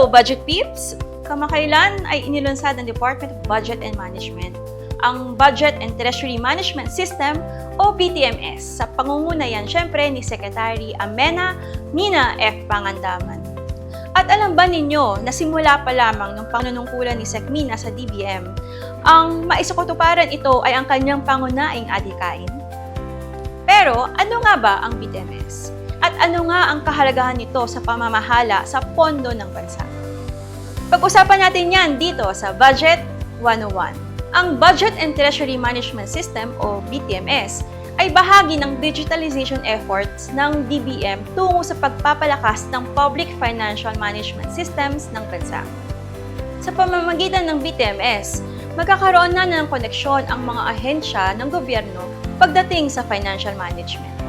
Hello, Budget Peeps! Kamakailan ay inilunsad ng Department of Budget and Management ang Budget and Treasury Management System o BTMS sa pangungunayan syempre ni Secretary Amena Nina F. Pangandaman. At alam ba ninyo na simula pa lamang ng panunungkulan ni Sec Mina sa DBM, ang maisukutuparan ito ay ang kanyang pangunaing adhikain? Pero ano nga ba ang BTMS? At ano nga ang kahalagahan nito sa pamamahala sa pondo ng bansa? Pag-usapan natin yan dito sa Budget 101. Ang Budget and Treasury Management System o BTMS ay bahagi ng digitalization efforts ng DBM tungo sa pagpapalakas ng public financial management systems ng bansa. Sa pamamagitan ng BTMS, magkakaroon na ng koneksyon ang mga ahensya ng gobyerno pagdating sa financial management.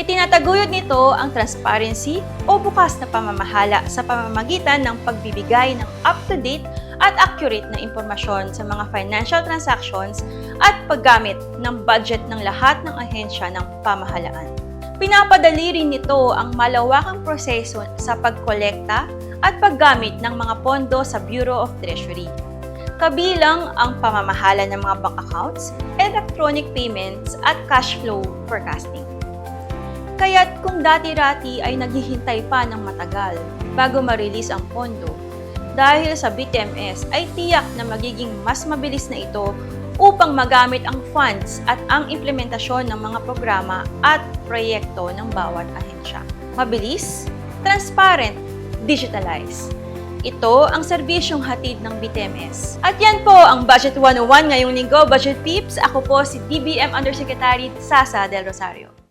Itinataguyod nito ang transparency o bukas na pamamahala sa pamamagitan ng pagbibigay ng up-to-date at accurate na impormasyon sa mga financial transactions at paggamit ng budget ng lahat ng ahensya ng pamahalaan. Pinapadali rin nito ang malawakang proseso sa pagkolekta at paggamit ng mga pondo sa Bureau of Treasury. Kabilang ang pamamahala ng mga bank accounts, electronic payments at cash flow forecasting. Kaya't kung dati-rati ay naghihintay pa ng matagal bago ma-release ang pondo, dahil sa BTMS ay tiyak na magiging mas mabilis na ito upang magamit ang funds at ang implementasyon ng mga programa at proyekto ng bawat ahensya. Mabilis, transparent, digitalized. Ito ang serbisyong hatid ng BTMS. At yan po ang Budget 101 ngayong linggo, Budget Peeps. Ako po si DBM Undersecretary Sasa Del Rosario.